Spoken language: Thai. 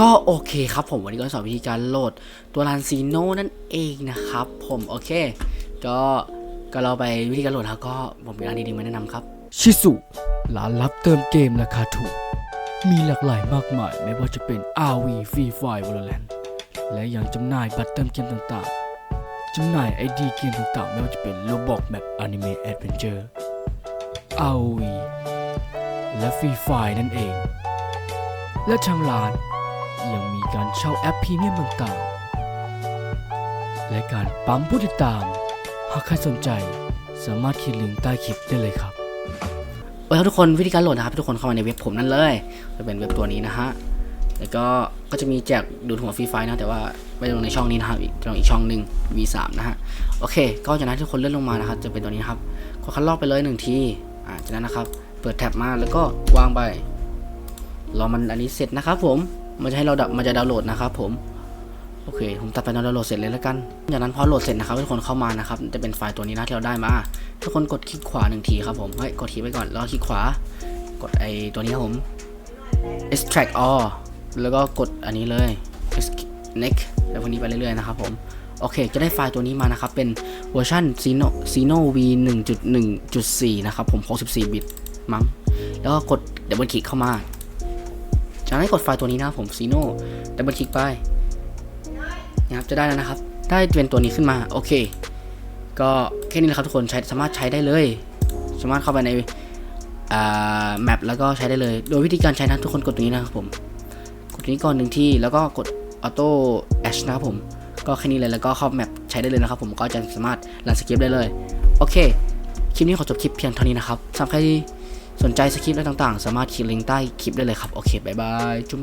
ก็โอเคครับผมวันนี้ก็สอนวิธีการโหลดตัวรันซีโนนั่นเองนะครับผมโอเค ก็ก็เราไปวิธีการโหลดแล้วก็ผมมีร้านดีๆมาแนะนำครับชิสุร้านรับเติมเกมราคาถูก มีหลากหลายมากมายไม่ว่าจะเป็น RV Free Fire Valorant และยังจำหน่ายบัตรเติมเกมต่างๆจำหน่าย ID เกมต่างๆ ไม่ว่าจะเป็น Roblox Map Anime Adventure RV และ Free Fire นั่นเอง และทางร้าน การเช่าแอปพรีเมียมต่างๆ และการปั๊มผู้ติดตาม หากใครสนใจ สามารถคลิกลิงก์ใต้คลิปได้เลยครับโอเคครับทุกคนวิธีการโหลดนะครับ ทุกคนเข้ามาในเว็บผมนั่นเลย จะเป็นเว็บตัวนี้นะฮะแล้วก็ก็จะมีแจกดูดหัวฟรีไฟล์นะ แต่ว่าไม่ลงในช่องนี้นะครับอีกลงอีกช่องหนึ่ง V3 นะฮะโอเค ก็จากนั้นทุกคนเลื่อนลงมานะครับ จะเป็นตัวนี้นะครับกดคัดลอกไปเลยหนึ่งทีอ่าจากนั้นนะครับ เปิดแท็บมาแล้วก็วางไปรอมันอันนี้เสร็จนะครับผม มันจะให้เราดับมันจะดาวน์โหลดนะครับผมโอเค ผมตัดไปดาวน์โหลดเสร็จเลยแล้วกันจากนั้นพอโหลดเสร็จนะครับทุกคนเข้ามานะครับจะเป็นไฟล์ตัวนี้นะที่เราได้มาทุกคนกดคลิกขวาหนึ่งทีครับผมเฮ้ยกดคลิกไปก่อนแล้วคลิกขวากดไอตัวนี้ครับผม extract all แล้วก็กดอันนี้เลย next แล้วพวกนี้ไปเรื่อยๆนะครับผมโอเค จะได้ไฟล์ตัวนี้มานะครับ เป็นเวอร์ชัน Sino Sino V 1.1.4 นะครับผม 64 บิตมั้ง แล้วก็กดดับเบิลคลิกเข้ามา จากนั้นกดไฟล์ตัวนี้นะผม Sino ดับเบิลคลิกไปนะครับจะได้แล้วนะครับ ได้เป็นตัวนี้ขึ้นมาโอเค ก็แค่นี้นะครับทุกคนใช้สามารถใช้ได้เลย สามารถเข้าไปในแมปแล้วก็ใช้ได้เลย โดยวิธีการใช้นะทุกคนกดตรงนี้นะครับผม กดตรงนี้ก่อนหนึ่งที่แล้วก็กดออโต้แอชนะครับผมก็แค่นี้เลยแล้วก็เข้าแมปใช้ได้เลยนะครับผมก็จะสามารถรันสคริปได้เลย โอเค คลิปนี้ขอจบคลิปเพียงเท่านี้นะครับสำหรับใครที่ สนใจสคริปต์อะไรต่างๆ สามารถคลิกลิงก์ใต้คลิปได้เลยครับ โอเคบายบาย จุ๊ม